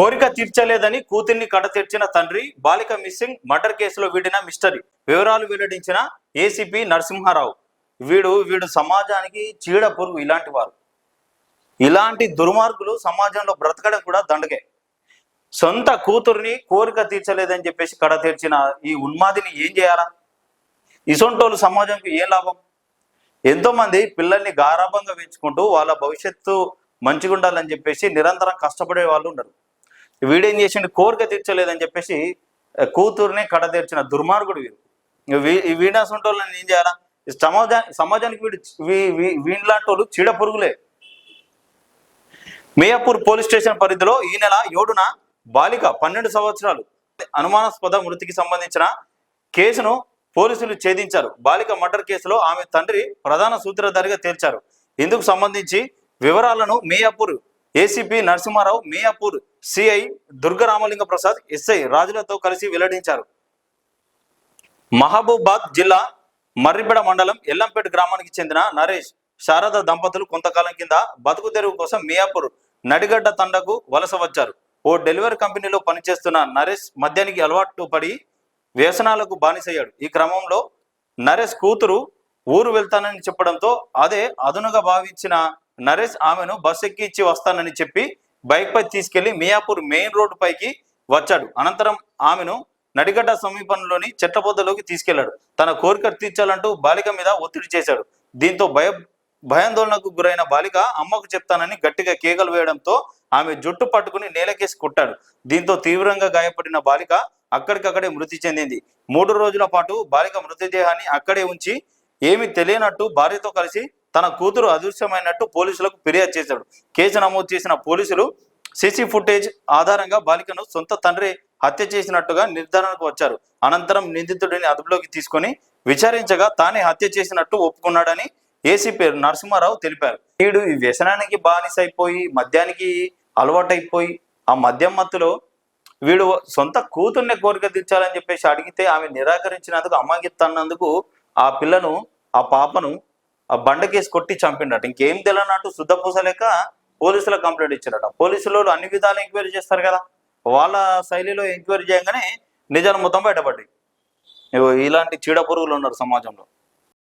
కోరిక తీర్చలేదని కూతుర్ని కడతెర్చిన తండ్రి బాలిక మిస్సింగ్ మర్డర్ కేసులో వీడిన మిస్టరీ. వివరాలు వెల్లడించిన ఏసీపీ నరసింహారావు. వీడు వీడు సమాజానికి చీడ పొరుగు ఇలాంటి వారు. ఇలాంటి దుర్మార్గులు సమాజంలో బ్రతకడం కూడా దండగే సొంత కూతుర్ని కోరిక తీర్చలేదని చెప్పేసి కడ తీర్చిన ఈ ఉన్మాదిని ఏం చేయాలా? ఇసొంటోళ్ళు సమాజంకి ఏం లాభం? ఎంతో మంది పిల్లల్ని గారాభంగా పెంచుకుంటూ వాళ్ళ భవిష్యత్తు మంచిగా ఉండాలని చెప్పేసి నిరంతరం కష్టపడే వాళ్ళు ఉన్నారు వీడేం చేసిండు? కోరిక తీర్చలేదని చెప్పేసి ఆ, కూతుర్ని కడ తెరిచిన దుర్మార్గుడు వీడు. వీ- ఈ ఏం చేయాలా? సమాజా సమాజానికి వీడు వీళ్ళలాంటి వాళ్ళు చీడ పురుగులే మియాపూర్ పోలీస్ స్టేషన్ పరిధిలో ఈ నెల ఏడున బాలిక పన్నెండు సంవత్సరాలు అనుమానాస్పద మృతికి సంబంధించిన కేసును పోలీసులు ఛేదించారు. బాలిక మర్డర్ కేసులో ఆమె తండ్రి ప్రధాన సూత్రధారిగా తేల్చారు. ఇందుకు సంబంధించి వివరాలను Miyapur ACP Narasimharao Miyapur CI Durgaramalinga Prasad SI రాజులతో కలిసి వెల్లడించారు. మహబూబాద్ జిల్లా మర్రిబెడ మండలం ఎల్లంపేట గ్రామానికి చెందిన నరేష్ శారద దంపతులు కొంతకాలం కింద బతుకు తెరువు కోసం మియాపూర్ నడిగడ్డ తండకు వలస వచ్చారు. ఓ డెలివరీ కంపెనీలో పనిచేస్తున్న నరేష్ మద్యానికి అలవాటు పడి వ్యసనాలకు బానిసయ్యాడు. ఈ క్రమంలో నరేష్ కూతురు ఊరు వెళ్తానని చెప్పడంతో అదే అదునుగా భావించిన నరేష్ ఆమెను బస్ ఎక్కి ఇచ్చి వస్తానని చెప్పి బైక్ పై తీసుకెళ్ళి మియాపూర్ మెయిన్ రోడ్డు పైకి వచ్చాడు. అనంతరం ఆమెను నడిగడ్డ సమీపంలోని చెట్ల పొదలోకి తీసుకెళ్ళాడు. తన కోరిక తీర్చాలంటూ బాలిక మీద ఒత్తిడి చేశాడు. దీంతో భయ భయాందోళనకు గురైన బాలిక అమ్మకు చెప్తానని గట్టిగా కేకలు వేయడంతో ఆమె జుట్టు పట్టుకుని నేలకేసి కొట్టాడు. దీంతో తీవ్రంగా గాయపడిన బాలిక అక్కడికక్కడే మృతి చెందింది. మూడు రోజుల పాటు బాలిక మృతదేహాన్ని అక్కడే ఉంచి ఏమి తెలియనట్టు భార్యతో కలిసి తన కూతురు అదృశ్యమైనట్టు పోలీసులకు ఫిర్యాదు చేశాడు. కేసు నమోదు చేసిన పోలీసులు సీసీ ఫుటేజ్ ఆధారంగా బాలికను సొంత తండ్రి హత్య చేసినట్టుగా నిర్ధారణకు వచ్చారు. అనంతరం నిందితుడిని అదుపులోకి తీసుకొని విచారించగా తానే హత్య చేసినట్టు ఒప్పుకున్నాడని ఏసీపీ నరసింహారావు తెలిపారు. వీడు ఈ వ్యసనానికి బానిస అయిపోయి మద్యానికి అలవాటైపోయి ఆ మద్యం మత్తులో వీడు సొంత కూతుర్నే కోరిక తీర్చాలని చెప్పేసి అడిగితే ఆమె నిరాకరించినందుకు అమ్మాగిత్తన్నందుకు ఆ పిల్లను ఆ పాపను ఆ బండ కేసు కొట్టి చంపిండట ఇంకేం తెలియనట్టు శుద్ధపూసలేక పోలీసులకు కంప్లైంట్ ఇచ్చారట. పోలీసులు అన్ని విధాలు ఎంక్వైరీ చేస్తారు కదా. వాళ్ళ శైలిలో ఎంక్వైరీ చేయగానే నిజాలు మొత్తం బయటపడ్డాయి. ఇలాంటి చీడ పురుగులు ఉన్నారు సమాజంలో.